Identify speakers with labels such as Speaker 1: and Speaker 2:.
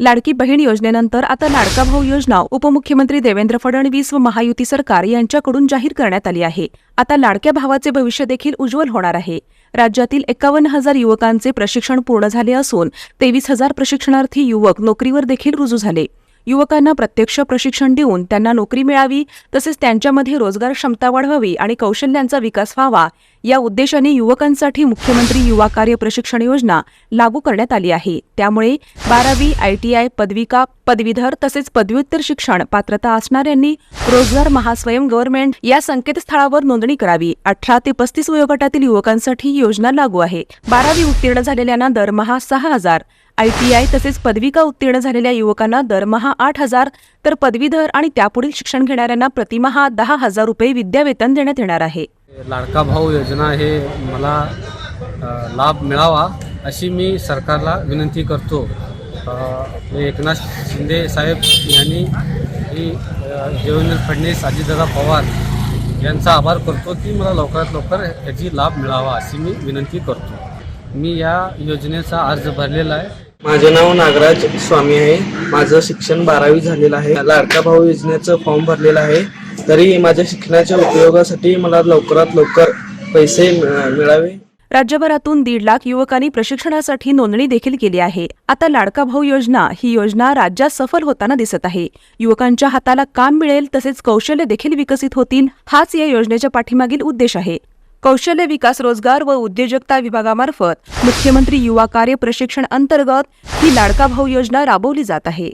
Speaker 1: लाडकी बहीण योजनेनंतर आता लाडका भाऊ योजना उपमुख्यमंत्री देवेंद्र फडणवीस व महायुती सरकार यांच्याकडून जाहीर करण्यात आली आहे. आता लाडक्या भावाचे भविष्य देखील उज्ज्वल होणार आहे. राज्यातील एकावन्न हजार युवकांचे प्रशिक्षण पूर्ण झाले असून तेवीस हजार प्रशिक्षणार्थी युवक नोकरीवर देखील रुजू झाले. युवकांना प्रत्यक्ष प्रशिक्षण देऊन त्यांना नोकरी मिळावी तसेच त्यांच्यामध्ये रोजगार क्षमता वाढवावी आणि कौशल्यांचा विकास व्हावा या उद्देशाने युवकांसाठी मुख्यमंत्री युवा कार्य प्रशिक्षण योजना लागू करण्यात आली आहे. त्यामुळे बारावी आयटीआय पदविका पदवीधर तसेच पदव्युत्तर शिक्षण पात्रता असणाऱ्यांनी रोजगार महास्वयं गव्हर्नमेंट या संकेतस्थळावर नोंदणी करावी. अठरा ते पस्तीस वयोगटातील युवकांसाठी ही योजना लागू आहे. बारावी उत्तीर्ण झालेल्यांना दरमहा सहा हजार आयटीआय तसेच पदविका उत्तीर्ण झालेल्या युवकांना दरमहा आठ हजार तर पदवीधर आणि त्यापुढील शिक्षण घेणाऱ्यांना प्रतिमहा दहा हजार रुपये विद्यावेतन देण्यात येणार आहे.
Speaker 2: लाडका भाऊ योजना हे मला लाभ मिळावा अशी मी सरकारला विनंती करतो. एकनाथ शिंदे साहेब यांनी ही देवेंद्र फडणवीस अजितदादा पवार यांचा आभार करतो की मला लवकरात लवकर याची लाभ मिळावा अशी मी विनंती करतो. मी या योजनेचा अर्ज भरलेला आहे.
Speaker 3: माझे नाव नागराज स्वामी आहे. माझं शिक्षण बारावी झालेलं आहे. लाडका भाऊ योजनेचं फॉर्म भरलेलं आहे. तरी माझ्या शिक्षणाच्या उपयोगासाठी मला लवकरात लवकर पैसे मिळ- मिळावे.
Speaker 1: राज्यभरातून दीड लाख युवकांनी प्रशिक्षणासाठी नोंदणी देखील केली आहे. आता लाडका भाऊ योजना ही योजना राज्यात सफल होताना दिसत आहे. युवकांच्या हाताला काम मिळेल तसेच कौशल्य देखील विकसित होतील हाच या योजनेच्या पाठीमागील उद्देश आहे. कौशल्य विकास रोजगार व उद्योजकता विभागामार्फत मुख्यमंत्री युवा कार्य प्रशिक्षण अंतर्गत ही लाडका भाऊ योजना राबवली जात आहे.